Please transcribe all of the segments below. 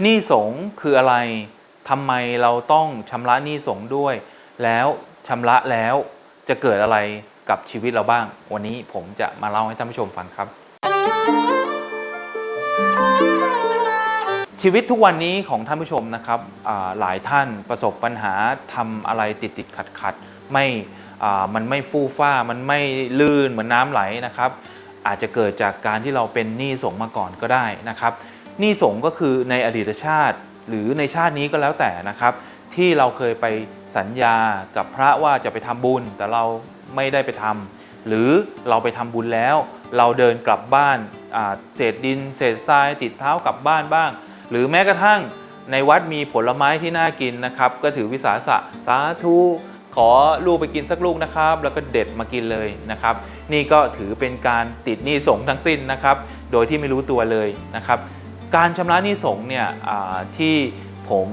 หนี้สงคืออะไรทำไมเราต้องชำระหนี้สงด้วย แล้วชำระแล้วจะเกิดอะไรกับชีวิตเราบ้าง วันนี้ผมจะมาเล่าให้ท่านผู้ชมฟังครับ ชีวิตทุกวันนี้ของท่านผู้ชมนะครับหลายท่านประสบปัญหาทำอะไรติดติดขัดขัดไม่มันไม่ฟู่ฟ้ามันไม่ลื่นเหมือนน้ำไหลนะครับ อาจจะเกิดจากการที่เราเป็นหนี้สงมาก่อนก็ได้นะครับ หนี้สงก็คือในอดีตชาติ หรือในชาตินี้ก็แล้วแต่นะครับ ที่เราเคยไปสัญญากับพระว่าจะไปทำบุญ แต่เราไม่ได้ไปทำหรือเราไปทำบุญแล้ว เราเดินกลับบ้านเศษดิน เศษทรายติดเท้ากลับบ้านบ้าง หรือแม้กระทั่งในวัดมีผลไม้ที่น่ากินนะครับ ก็ถือวิสาสะสาธุขอลูกไปกินสักลูกนะครับ แล้วก็เด็ดมากินเลยนะครับ นี่ก็ถือเป็นการติดหนี้สงทั้งสิ้นนะครับ โดยที่ไม่รู้ตัวเลยนะครับ การชำระหนี้สงเนี่ยที่ผม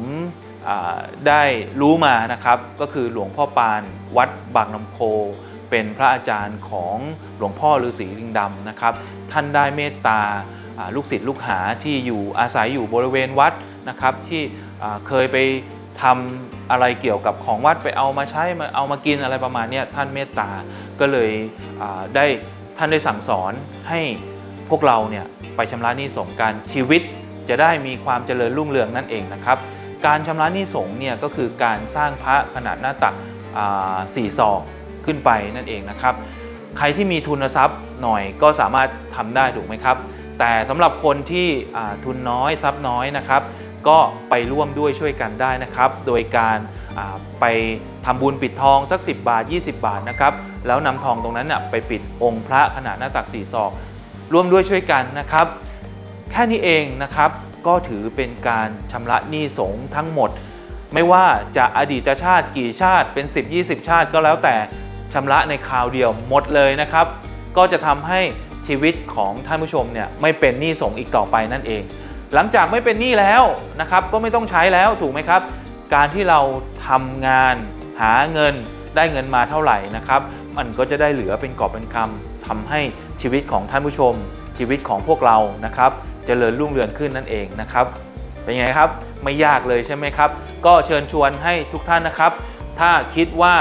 ได้รู้มานะครับ ก็คือหลวงพ่อปานวัดบางน้ำโพเป็นพระอาจารย์ของหลวงพ่อฤาษีลิงดำนะครับ ท่านได้เมตตาลูกศิษย์ลูกหาที่อยู่อาศัยอยู่บริเวณวัดนะครับ ที่เคยไปทำอะไรเกี่ยวกับของวัดไปเอามาใช้มาเอามากินอะไรประมาณนี้ท่านเมตตาก็เลยได้ท่านได้สั่งสอนให้ พวกเราเนี่ยไปชำระหนี้สงกันชีวิตจะได้มีความเจริญรุ่งเรืองนั่นเองนะครับ การชำระหนี้สงเนี่ยก็คือการสร้างพระขนาดหน้าตักสี่ศอกขึ้นไปนั่นเองนะครับ ใครที่มีทุนทรัพย์หน่อยก็สามารถทำได้ถูกไหมครับ แต่สำหรับคนที่ทุนน้อยทรัพย์น้อยนะครับ ก็ไปร่วมด้วยช่วยกันได้นะครับ โดยการไปทำบุญปิดทองสัก 10 บาท 20 บาทนะครับ แล้วนำทองตรงนั้นน่ะไปปิดองค์พระขนาดหน้าตักสี่ศอก ร่วมด้วยช่วยกันนะครับ แค่นี้เองนะครับก็ถือเป็นการชำระหนี้สงทั้งหมด ไม่ว่าจะอดีตชาติกี่ชาติเป็น 10 20 ชาติก็แล้วแต่ชำระในคราวเดียวหมดเลยนะครับ ก็จะทำให้ชีวิตของท่านผู้ชมเนี่ยไม่เป็นหนี้สงอีกต่อไปนั่นเอง หลังจากไม่เป็นหนี้แล้วนะครับ ก็ไม่ต้องใช้แล้วถูกไหมครับ การที่เราทำงานหาเงินได้เงินมาเท่าไหร่นะครับ มันก็จะได้เหลือเป็นกอบเป็นคำ ทำให้ชีวิตของท่านผู้ชม ชีวิตของพวกเรานะครับเจริญรุ่งเรืองขึ้นนั่นเองนะครับเป็นไงครับไม่ยากเลยใช่ไหมครับ ก็เชิญชวนให้ทุกท่านนะครับ ถ้าคิดว่า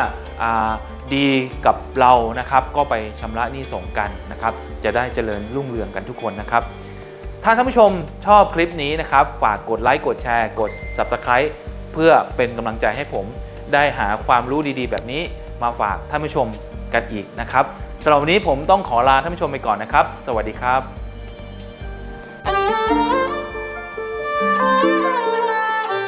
าดีกับเรานะครับ ก็ไปชำระหนี้สงกันนะครับ จะได้เจริญรุ่งเรืองกันทุกคนนะครับถ้าท่านผู้ชมชอบคลิปนี้นะครับ ฝากกดไลค์กดแชร์กด Subscribe เพื่อเป็นกำลังใจให้ผม ได้หาความรู้ดีๆ แบบนี้มาฝากท่านผู้ชมกันอีกนะครับ สำหรับวันนี้ผมต้องขอลาท่านผู้ชมไปก่อนนะครับ สวัสดีครับ